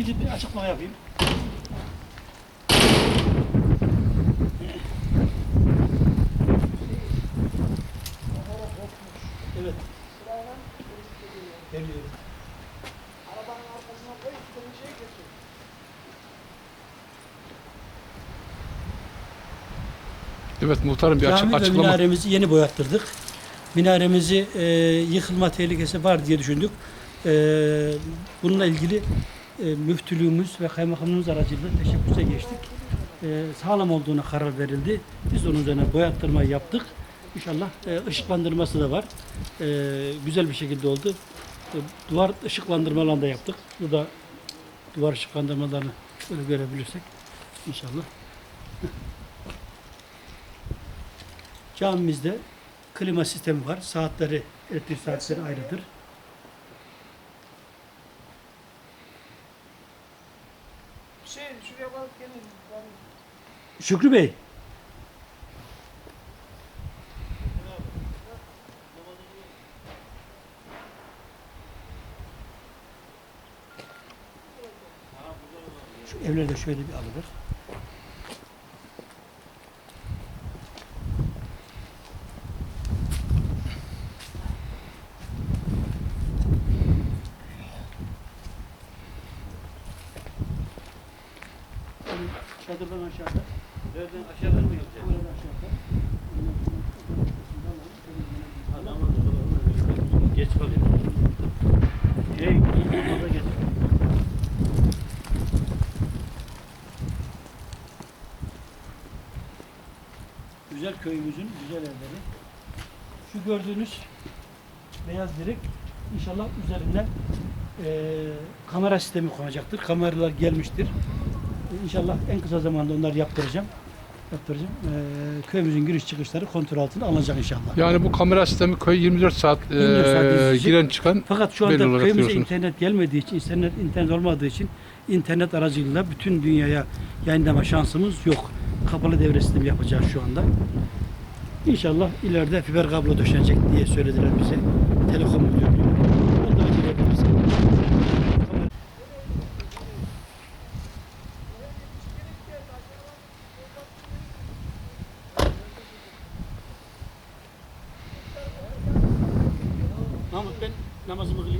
gidip bir açıklama yapayım. Evet. Geliyorum. Arabanın arkasına koy, kırmızıya götür. Evet muhtarım bir açık, Cami ve açıklama. minaremizi yeni boyattırdık. Minaremizi e, yıkılma tehlikesi var diye düşündük. E, bununla ilgili e, müftülüğümüz ve kaymakamlığımız aracılığıyla teşebbüse geçtik. E, sağlam olduğuna karar verildi. Biz onun üzerine boyattırmayı yaptık. İnşallah e, ışıklandırması da var. E, güzel bir şekilde oldu. E, duvar ışıklandırmalarını da yaptık. Bu da duvar ışıklandırmalarını şöyle görebilirsek inşallah. Camimizde klima sistemi var. Saatleri, elektrik saatleri ayrıdır. Şey, şuraya bak gelin. Yani Şükrü Bey. Şu evleri de şöyle bir alınır. Çadırdan aşağıda. Nereden aşağıdan mı gideceğiz? Geç kalıyor. Şey, geç. Güzel köyümüzün güzel evleri. Şu gördüğünüz beyaz direk inşallah üzerine eee, kamera sistemi konacaktır. Kameralar gelmiştir. E, İnşallah en kısa zamanda onları yaptıracağım. Yaptıracağım. Eee, köyümüzün giriş çıkışları kontrol altına alınacak inşallah. Yani bu kamera sistemi köy 24 saat, 24 saat e, izleyecek. giren çıkan Fakat şu belli anda olarak köyümüze diyorsunuz. internet gelmediği için, internet, internet olmadığı için internet aracılığıyla bütün dünyaya yayınlama şansımız yok. Kapalı devre sistemi yapacağız şu anda. İnşallah ileride fiber kablo döşenecek diye söylediler bize. Telekom müdürlüğü. Onu da acele edersek. Mahmut ben namazımı kılayım. Ha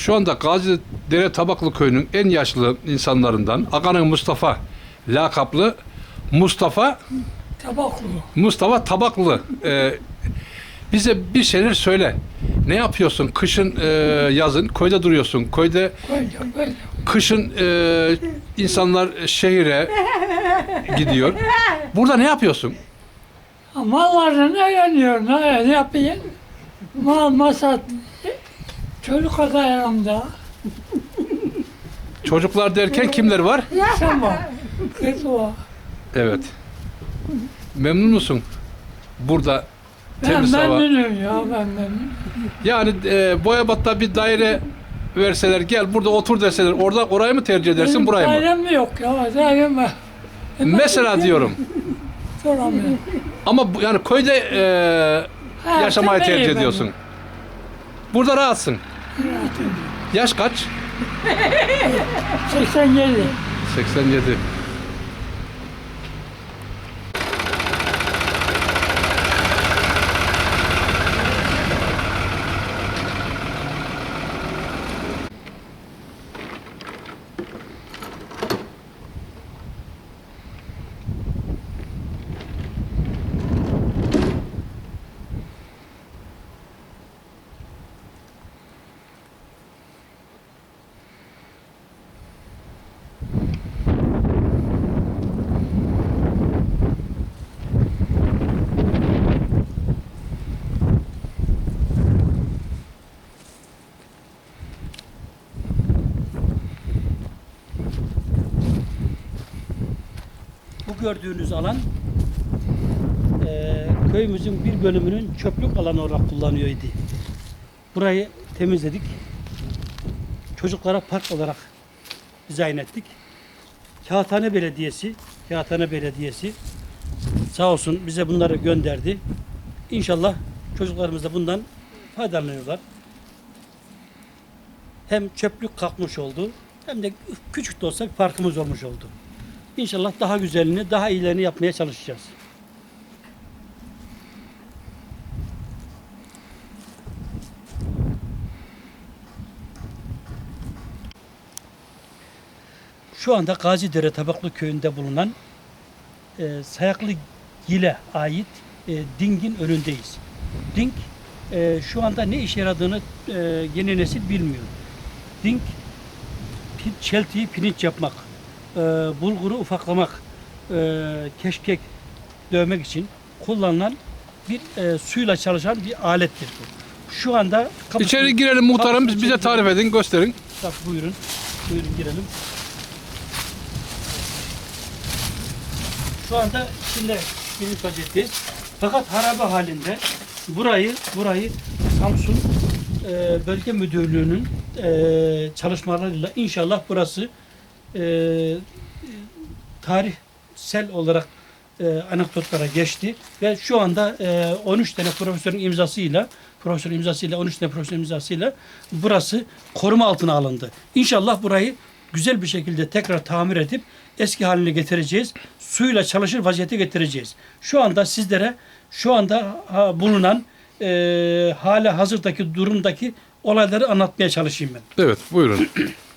Şu anda Gazi Dere Tabaklı Köyü'nün en yaşlı insanlarından Akan'ın Mustafa lakaplı Mustafa Tabaklı. Mustafa Tabaklı. Ee, bize bir şeyler söyle. Ne yapıyorsun? Kışın, e, yazın köyde duruyorsun. Köyde kışın e, insanlar şehire gidiyor. Burada ne yapıyorsun? Mallarını öğreniyor. Ne yapayım? Mal masat. Çocuk kadar yanımda. Çocuklar derken kimler var? Sen var. Kız var. Evet. Memnun musun? Burada Ben temiz hava. memnunum ya ben memnunum. Yani e, Boyabat'ta bir daire verseler gel burada otur deseler orada orayı mı tercih edersin Benim burayı mı? dairem mi yok ya? Dairem var. Mesela diyorum. Soramıyorum. Ama bu- yani köyde e, Ha, yaşamayı tercih ben- ediyorsun. Burada rahatsın. Yaş kaç? 87. 87. Bu gördüğünüz alan eee, köyümüzün bir bölümünün çöplük alanı olarak kullanıyor idi. Burayı temizledik. Çocuklara park olarak dizayn ettik. Kağıthane Belediyesi, Kağıthane Belediyesi sağ olsun bize bunları gönderdi. İnşallah çocuklarımız da bundan faydalanıyorlar. Hem çöplük kalkmış oldu hem de küçük de olsa bir parkımız olmuş oldu. İnşallah daha güzelini, daha iyilerini yapmaya çalışacağız. Şu anda Gazidere Tabaklı Köyü'nde bulunan e, Sayaklı Gil'e ait e, Ding'in önündeyiz. Ding e, şu anda ne işe yaradığını e, yeni nesil bilmiyor. Ding çeltiyi pirinç yapmak, e, bulguru ufaklamak, e, keşkek dövmek için kullanılan bir e, suyla çalışan bir alettir bu. Şu anda kapısını- İçeri girelim muhtarım kapısını bize çekelim. tarif edin gösterin. Bak buyurun. Buyurun girelim. Şu anda içinde birinci vaziyetteyiz. Fakat harabe halinde burayı burayı Samsun e, Bölge Müdürlüğü'nün e, çalışmalarıyla inşallah burası e, tarihsel olarak e, anekdotlara geçti ve şu anda e, 13 tane profesörün imzasıyla profesörün imzasıyla 13 tane profesörün imzasıyla burası koruma altına alındı. İnşallah burayı güzel bir şekilde tekrar tamir edip eski haline getireceğiz. Suyla çalışır vaziyete getireceğiz. Şu anda sizlere şu anda bulunan e, hala hazırdaki durumdaki olayları anlatmaya çalışayım ben. Evet buyurun.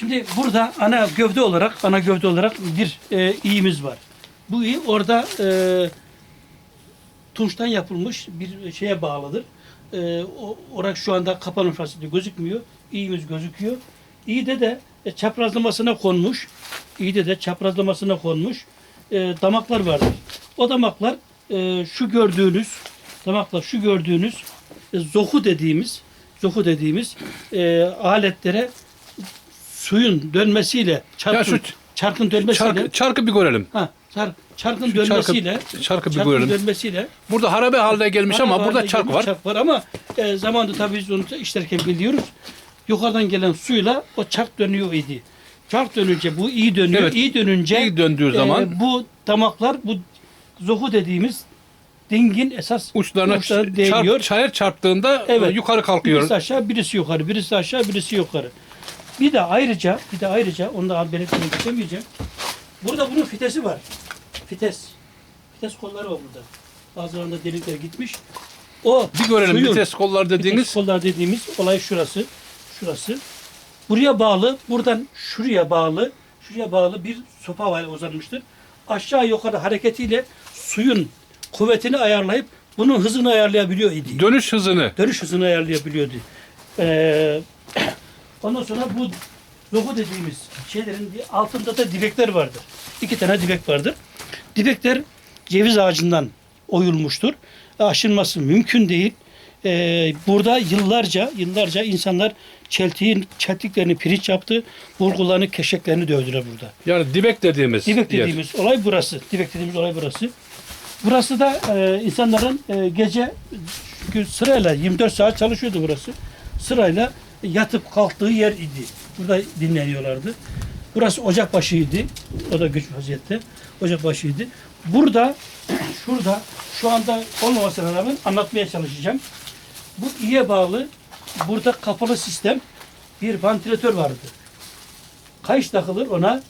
Şimdi burada ana gövde olarak ana gövde olarak bir e, iyimiz var. Bu iyi orada e, tunçtan yapılmış bir şeye bağlıdır. E, o, olarak şu anda kapalı fasılda gözükmüyor. İyimiz gözüküyor. İyi de e, çaprazlamasına konmuş. İyi de de çaprazlamasına konmuş e, damaklar vardır. O damaklar e, şu gördüğünüz damaklar şu gördüğünüz e, zoku dediğimiz zoku dediğimiz e, aletlere suyun dönmesiyle çarkın, şu çarkın dönmesiyle Çarkı, çarkı bir görelim. ha, çark, çarkın Şu çarkı- dönmesiyle çarkı bir çarkın görelim. dönmesiyle Burada harabe haline gelmiş ama Araba burada çark var. Çark var ama e, zamanında tabii biz onu işlerken biliyoruz. Yukarıdan gelen suyla o çark dönüyor idi. Çark dönünce bu iyi dönüyor. Evet. İyi dönünce İyi döndüğü zaman e, bu damaklar bu zohu dediğimiz dingin esas uçlarına uçları değiyor. çarp, çayır çarptığında Evet. e, yukarı kalkıyor. Birisi aşağı, birisi yukarı, birisi aşağı, birisi yukarı. Bir de ayrıca, bir de ayrıca onu da belirtmek istemeyeceğim. Burada bunun fitesi var. Fites. Fites kolları var burada. Bazılarında delikler gitmiş. O Bir görelim suyun- vites kollar dediğiniz. Vites kollar dediğimiz olay şurası. Şurası. Buraya bağlı, buradan şuraya bağlı, şuraya bağlı bir sopa var uzanmıştır. Aşağı yukarı hareketiyle suyun kuvvetini ayarlayıp bunun hızını ayarlayabiliyor idi Dönüş hızını. dönüş hızını ayarlayabiliyordu. Ee, Ondan sonra bu logo dediğimiz şeylerin altında da direkler vardır. İki tane direk vardır. Direkler ceviz ağacından oyulmuştur. Aşılması mümkün değil. Ee, burada yıllarca yıllarca insanlar çeltiğin çeltiklerini pirinç yaptı. Bulgularını, keşeklerini dövdüler burada. Yani dibek dediğimiz Dibek yer. dediğimiz olay burası. Dibek dediğimiz olay burası. Burası da e, insanların e, gece çünkü sırayla 24 saat çalışıyordu burası. Sırayla yatıp kalktığı yer idi. Burada dinleniyorlardı. Burası ocak başıydı. O da güç vaziyette. Ocak başıydı. Burada şurada şu anda olmamasına rağmen anlatmaya çalışacağım. Bu iyiye bağlı burada kapalı sistem bir vantilatör vardı. Kayış takılır ona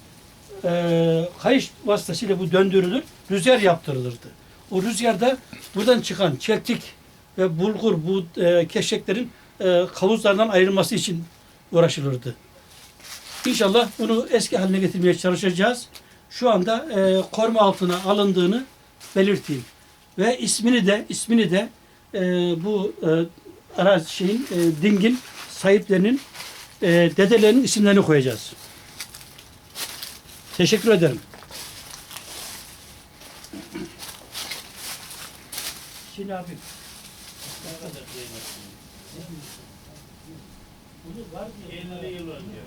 e, kayış vasıtasıyla bu döndürülür, rüzgar yaptırılırdı. O rüzgarda buradan çıkan çeltik ve bulgur bu e, keşeklerin e, kavuzlardan ayrılması için uğraşılırdı. İnşallah bunu eski haline getirmeye çalışacağız. Şu anda e, koruma altına alındığını belirteyim. Ve ismini de ismini de e, bu e, arazi şeyin e, dingin sahiplerinin e, dedelerinin isimlerini koyacağız. Teşekkür ederim. Şimdi abi. Bunu var diye. 50 yıl önce.